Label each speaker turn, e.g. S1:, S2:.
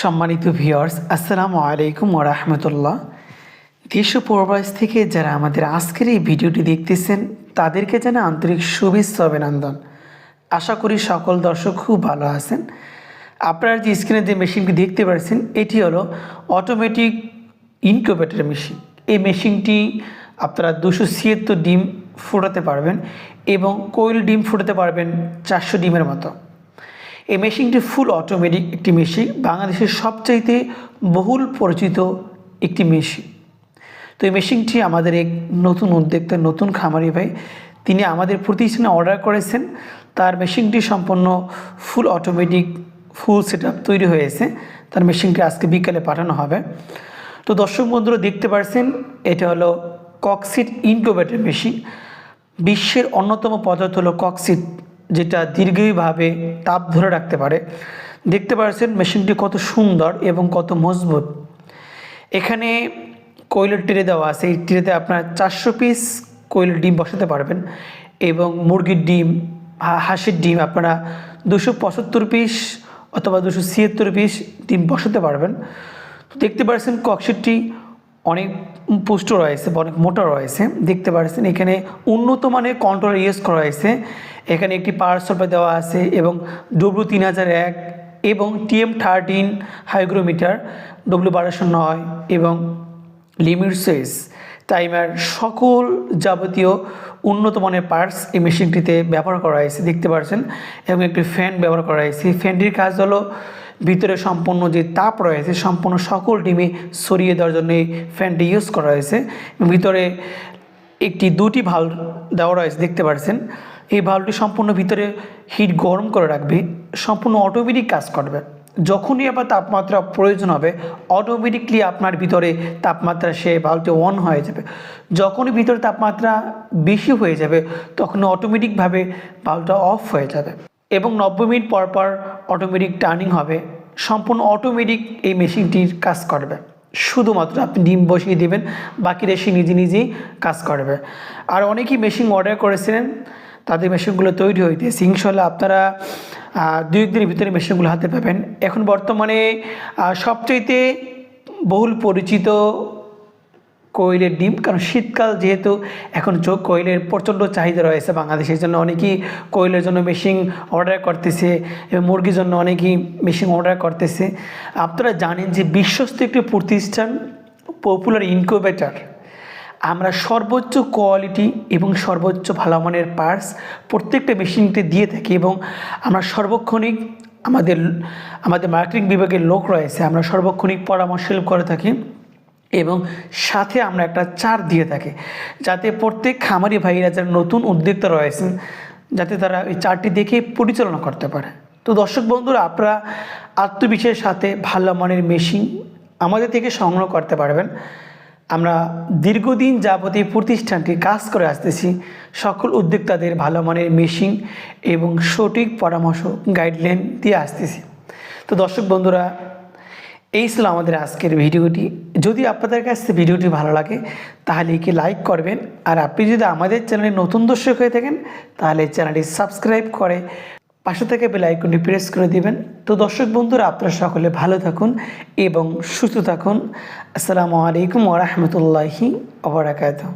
S1: সম্মানিত ভিওর্স আসসালামু আলাইকুম ওরহমতুল্লাহ দেশ ও থেকে যারা আমাদের আজকের এই ভিডিওটি দেখতেছেন, তাদেরকে যেন আন্তরিক শুভেচ্ছা অভিনন্দন। আশা করি সকল দর্শক খুব ভালো আছেন। আপনারা যে স্ক্রিনে যে মেশিনটি দেখতে পাচ্ছেন এটি হলো অটোমেটিক ইনকিউবেটর মেশিন এই মেশিনটি আপনারা দুশো ছিয়াত্তর ডিম ফোটাতে পারবেন এবং কোয়েল ডিম ফোটাতে পারবেন চারশো ডিমের মতো। এই মেশিনটি ফুল অটোমেটিক একটি মেশিন বাংলাদেশের সবচাইতে বহুল পরিচিত একটি মেশিন তো এই মেশিনটি আমাদের এক নতুন উদ্যোক্তা, নতুন খামারি ভাই, তিনি আমাদের প্রতিষ্ঠানে অর্ডার করেছেন। তার মেশিনটি সম্পূর্ণ ফুল অটোমেটিক ফুল সেট তৈরি হয়েছে। তার মেশিনটি আজকে বিকালে পাঠানো হবে। তো দর্শক বন্ধুরা, দেখতে পারছেন, এটা হলো কক্সিট ইনকিউবেটর মেশিন বিশ্বের অন্যতম পদার্থ হলো কক্সিট যেটা দীর্ঘভাবে তাপ ধরে রাখতে পারে। দেখতে পাচ্ছেন মেশিনটি কত সুন্দর এবং কত মজবুত। এখানে কোয়েলের ট্রে দেওয়া আছে। এই ট্রেতে আপনার চারশো পিস কোয়েলের ডিম বসাতে পারবেন এবং মুরগির ডিম হাঁসের ডিম আপনারা দুশো পঁচাত্তর পিস অথবা দুশো ছিয়াত্তর পিস ডিম বসাতে পারবেন। দেখতে পাচ্ছেন কক্সিটটি অনেক পুষ্ট রয়েছে অনেক মোটা রয়েছে, দেখতে পাচ্ছেন এখানে উন্নত মানের কন্ট্রোল ইউজ করা হয়েছে। এখানে একটি পাওয়ার সাপ্লাই দেওয়া আছে এবং ডব্লু তিন হাজার এক এবং টিএম থার্টিন হাইগ্রোমিটার ডব্লু বারোশো নয় এবং লিমিট সুইচ টাইমার সকল যাবতীয় উন্নত মানের পার্টস এই মেশিনটিতে ব্যবহার করা হয়েছে, দেখতে পাচ্ছেন এবং একটি ফ্যান ব্যবহার করা হয়েছে। ফ্যানটির কাজ হলো ভিতরে সম্পূর্ণ যে তাপ রয়েছে, সম্পূর্ণ সকল ডিমে সরিয়ে দেওয়ার জন্য এই ফ্যানটি ইউজ করা হয়েছে। ভিতরে একটি, দুটি ভালো দেওয়া রয়েছে, দেখতে পাচ্ছেন। এই ভালটি সম্পূর্ণ ভিতরে হিট গরম করে রাখবে, সম্পূর্ণ অটোমেটিক কাজ করবে। যখনই আবার তাপমাত্রা প্রয়োজন হবে অটোমেটিকলি আপনার ভিতরে তাপমাত্রা সে ভালটি অন হয়ে যাবে। যখনই ভিতরে তাপমাত্রা বেশি হয়ে যাবে তখন অটোমেটিকভাবে ভালটা অফ হয়ে যাবে। এবং নব্বই মিনিট পর পর অটোমেটিক টার্নিং হবে। সম্পূর্ণ অটোমেটিক এই মেশিনটির কাজ করবে। শুধুমাত্র আপনি ডিম বসিয়ে দেবেন বাকি রেসি নিজে নিজেই কাজ করবে। আর অনেকেই মেশিন অর্ডার করেছিলেন তাদের মেশিনগুলো তৈরি হইতেছে। ইনশাল্লাহ আপনারা দুই একদিনের ভিতরে মেশিনগুলো হাতে পাবেন। এখন বর্তমানে আহ, সবচাইতে বহুল পরিচিত কোয়েলের ডিম, কারণ শীতকাল যেহেতু এখন চোখ কোয়েলের প্রচণ্ড চাহিদা রয়েছে বাংলাদেশের জন্য। অনেকেই কোয়েলের জন্য মেশিন অর্ডার করতেছে এবং মুরগির জন্য অনেকেই মেশিন অর্ডার করতেছে। আপনারা জানেন যে বিশ্বস্ত একটি প্রতিষ্ঠান পপুলার ইনকিউবেটার আমরা সর্বোচ্চ কোয়ালিটি এবং সর্বোচ্চ ভালো মানের পার্টস প্রত্যেকটা মেশিনতে দিয়ে থাকি এবং আমরা সর্বক্ষণিক আমাদের আমাদের মার্কেটিং বিভাগের লোক রয়েছে, আমরা সর্বক্ষণিক পরামর্শ করে থাকি। এবং সাথে আমরা একটা চার দিয়ে থাকি। যাতে প্রত্যেক খামারি ভাইয়েরা যারা নতুন উদ্যোক্তা রয়েছেন, যাতে তারা ওই চারটি দেখে পরিচালনা করতে পারে। তো দর্শক বন্ধুরা, আপনারা আত্মবিশ্বাসের সাথে ভালো মানের মেশিন আমাদের থেকে সংগ্রহ করতে পারবেন। আমরা দীর্ঘদিন যাবত এই প্রতিষ্ঠানটি কাজ করে আসতেছি। সকল উদ্যোক্তাদের ভালো মানের মেশিন এবং সঠিক পরামর্শ, গাইডলাইন দিয়ে আসতেছি। তো দর্শক বন্ধুরা, এই ছিল আমাদের আজকের ভিডিওটি। যদি আপনাদের কাছে ভিডিওটি ভালো লাগে, তাহলে একে লাইক করবেন। আর আপনি যদি আমাদের চ্যানেলে নতুন দর্শক হয়ে থাকেন, তাহলে চ্যানেলটি সাবস্ক্রাইব করে পাশে থেকে বেল আইকনটি প্রেস করে দিবেন। তো দর্শক বন্ধুরা, আপনারা সকলে ভালো থাকুন এবং সুস্থ থাকুন। আসসালামু আলাইকুম ওরহমতুল্লাহি ওবরাকাতুহ